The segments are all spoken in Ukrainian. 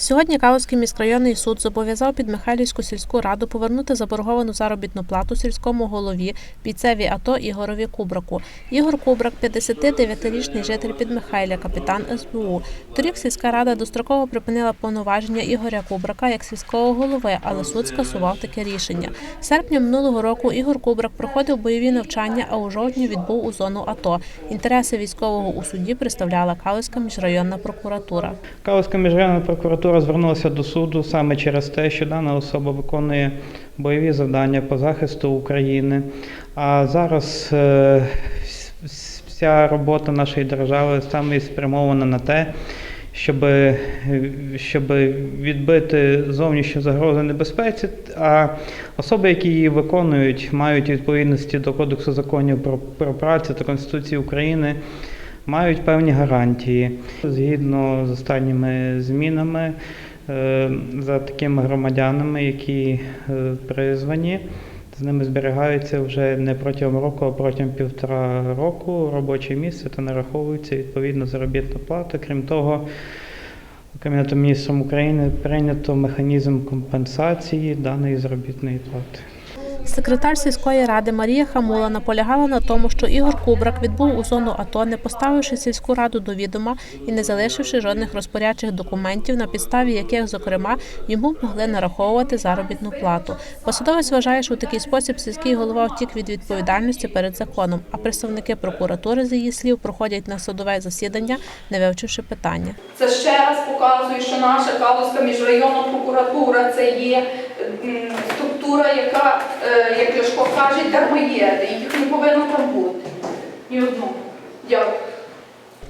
Сьогодні Калузький міськрайонний суд зобов'язав Підмихайлівську сільську раду повернути заборговану заробітну плату сільському голові бійцеві АТО Ігорові Кубраку. Ігор Кубрак, 59-річний житель Підмихайля, капітан СБУ. Торік сільська рада достроково припинила повноваження Ігоря Кубрака як сільського голови, але суд скасував таке рішення. Серпня минулого року Ігор Кубрак проходив бойові навчання, а у жовтні відбув у зону АТО. Інтереси військового у суді представляла Калузька міжрайонна прокуратура. Калузька міжрайонна прокуратура звернулася до суду саме через те, що дана особа виконує бойові завдання по захисту України. А зараз е, вся робота нашої держави саме спрямована на те, щоб, щоб відбити зовнішню загрозу небезпеці, а особи, які її виконують, мають відповідності до Кодексу законів про, про працю та Конституції України мають певні гарантії. Згідно з останніми змінами, е, за такими громадянами, які е, призвані, з ними зберігаються вже не протягом року, а протягом півтора року робоче місце та нараховується відповідно заробітна плата. Крім того, Кабінетом міністром України прийнято механізм компенсації даної заробітної плати. Секретар сільської ради Марія Хамула наполягала на тому, що Ігор Кубрак відбув у зону АТО, не поставивши сільську раду до відома і не залишивши жодних розпорядчих документів, на підставі яких, зокрема, йому могли нараховувати заробітну плату. Посадовець вважає, що у такий спосіб сільський голова втік від відповідальності перед законом, а представники прокуратури, з її слів, проходять на судове засідання, не вивчивши питання. Це ще раз показує, що наша Калузька міжрайонна прокуратура це є структура, яка, е, як Ляшко каже, дармоєди. Їх не повинно там бути. Ні одного. Дякую.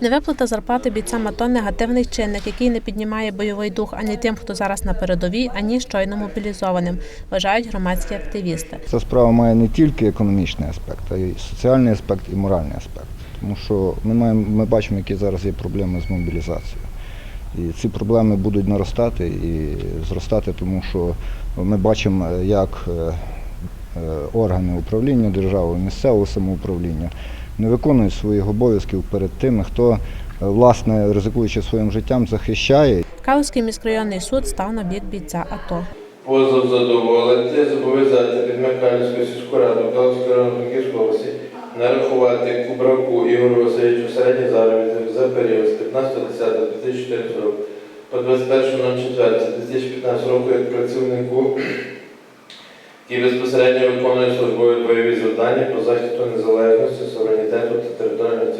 Невиплата зарплати бійцям АТО – негативний чинник, який не піднімає бойовий дух ані тим, хто зараз на передовій, ані щойно мобілізованим, вважають громадські активісти. Ця справа має не тільки економічний аспект, а й соціальний аспект і моральний аспект. Тому що ми маємо, ми бачимо, які зараз є проблеми з мобілізацією. І ці проблеми будуть наростати і зростати, тому що ми бачимо, як е, е, органи управління державою, місцевого самоуправління не виконують своїх обов'язків перед тими, хто е, власне ризикуючи своїм життям, захищає. Калуський міськрайонний суд став на бік бійця АТО. Позов задоволений зобов'язати від Калівської сільської ради Калуської районної області нарахувати Кубраку Ігорю Васильовичу середній заробіток за період з 15.10. 2440 по 21.04.2015 року як працівнику, який безпосередньо виконує службові бойові завдання по захисту незалежності, суверенітету та територіальної